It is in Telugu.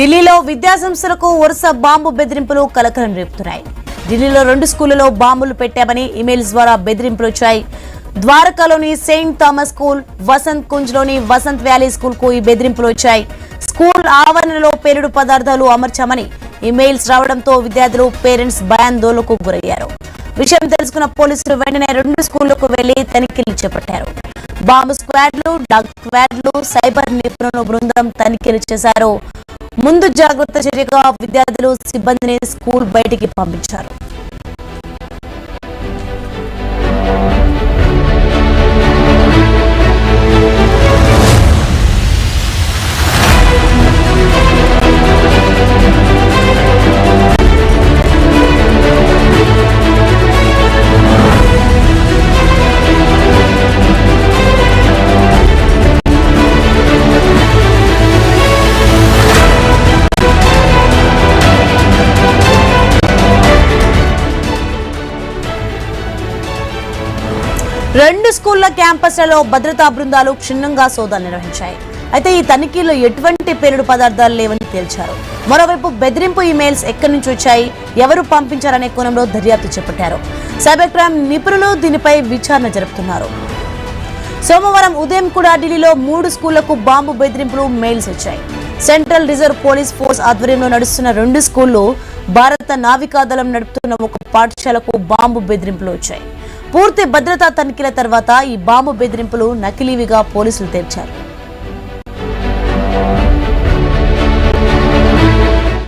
ఢిల్లీలో విద్యాసంస్థలకు వరుస బాంబు బెదిరింపులు కలకలం రేపుతున్నాయి. ఢిల్లీలో రెండు స్కూళ్ళలో బాంబులు పెట్టామని ఇమెయిల్స్ ద్వారా బెదిరింపులు వచ్చాయి. ద్వారకాలోని సెయింట్ థామస్ స్కూల్ వసంత్ కుంజ్లోని వసంత్ వ్యాలీ స్కూల్కు ఈ బెదిరింపులు వచ్చాయి. స్కూల్ ఆవరణలో పేరుడు పదార్థాలు అమర్చామని ఇమెయిల్స్ రావడంతో విద్యార్థులు పేరెంట్స్ భయాందోళనకు గురయ్యారు. విషయం తెలుసుకున్న పోలీసులు వెంటనే రెండు స్కూళ్ళకు వెళ్ళి తనిఖీలు చేపట్టారు. బాంబు స్క్వాడ్లు డాగ్ స్క్వాడ్లు సైబర్ నిపుణుల బృందం తనిఖీలు చేశారు. ముందు జాగ్రత్త చర్యగా విద్యార్థులు సిబ్బందిని స్కూల్ బయటికి పంపించారు. రెండు స్కూళ్ళ క్యాంపస్లలో భద్రతా బృందాలు క్షుణ్ణంగా సోదాలు నిర్వహించాయి. అయితే ఈ తనిఖీలో ఎటువంటి పేరుడు పదార్థాలు లేవని తేల్చారు. మరోవైపు బెదిరింపు ఇమెయిల్స్ ఎక్కడి నుంచి వచ్చాయి ఎవరు పంపించారనే కోణంలో దర్యాప్తు చేపట్టారు. సైబర్ క్రైమ్ నిపుణులు దీనిపై విచారణ జరుపుతున్నారు. సోమవారం ఉదయం కూడా ఢిల్లీలో మూడు స్కూళ్ళకు బాంబు బెదిరింపులు మెయిల్స్ వచ్చాయి. సెంట్రల్ రిజర్వ్ పోలీస్ ఫోర్స్ ఆధ్వర్యంలో నడుస్తున్న రెండు స్కూళ్ళు భారత నావికాదళం నడుపుతున్న ఒక పాఠశాలకు బాంబు బెదిరింపులు వచ్చాయి. పూర్తి భద్రతా తనిఖీల తర్వాత ఈ బాంబు బెదిరింపులు నకిలీవిగా పోలీసులు తేల్చారు.